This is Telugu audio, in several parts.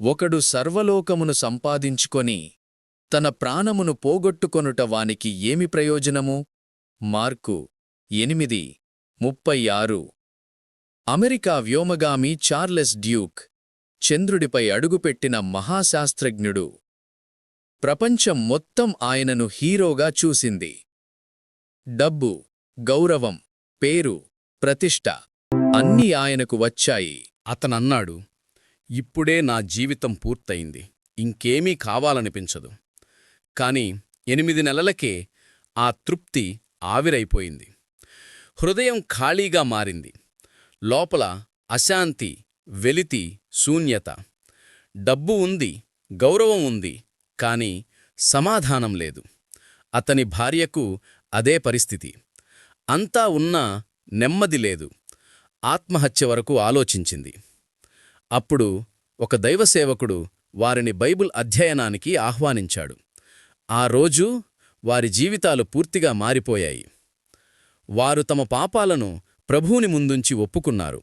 ఒకడు సర్వలోకమును సంపాదించుకొని తన ప్రాణమును పోగొట్టుకొనుట వానికి ఏమి ప్రయోజనము? మార్కు ఎనిమిది ముప్పై ఆరు అమెరికా వ్యోమగామి చార్లెస్ డ్యూక్ చంద్రుడిపై అడుగుపెట్టిన మహాశాస్త్రజ్ఞుడు. ప్రపంచం మొత్తం ఆయనను హీరోగా చూసింది. డబ్బు గౌరవం పేరు ప్రతిష్ట అన్నీ ఆయనకు వచ్చాయి. అతనన్నాడు ఇప్పుడే నా జీవితం పూర్తయింది. ఇంకేమీ కావాలనిపించదు. కాని ఎనిమిది నెలలకే ఆ తృప్తి ఆవిరైపోయింది. హృదయం ఖాళీగా మారింది. లోపల అశాంతి వెలితి శూన్యత. డబ్బు ఉంది గౌరవం ఉంది కాని సమాధానం లేదు. అతని భార్యకు అదే పరిస్థితి. అంతా ఉన్నా నెమ్మది లేదు. ఆత్మహత్య వరకు ఆలోచించింది. అప్పుడు ఒక దైవసేవకుడు వారిని బైబుల్ అధ్యయనానికి ఆహ్వానించాడు. ఆ రోజు వారి జీవితాలు పూర్తిగా మారిపోయాయి. వారు తమ పాపాలను ప్రభువుని ముందుంచి ఒప్పుకున్నారు.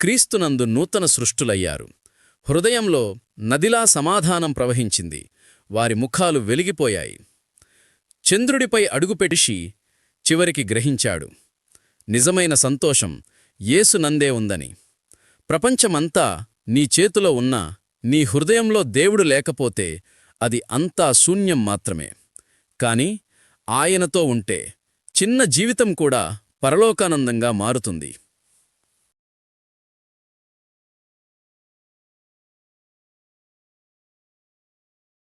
క్రీస్తునందు నూతన సృష్టులయ్యారు. హృదయంలో నదిలా సమాధానం ప్రవహించింది. వారి ముఖాలు వెలిగిపోయాయి. చంద్రుడిపై అడుగుపెటిషి చివరికి గ్రహించాడు. నిజమైన సంతోషం యేసునందే ఉందని. ప్రపంచమంతా నీ చేతిలో ఉన్నా నీ హృదయంలో దేవుడు లేకపోతే అది అంతా శూన్యం మాత్రమే. కాని ఆయనతో ఉంటే చిన్న జీవితం కూడా పరలోకానందంగా మారుతుంది.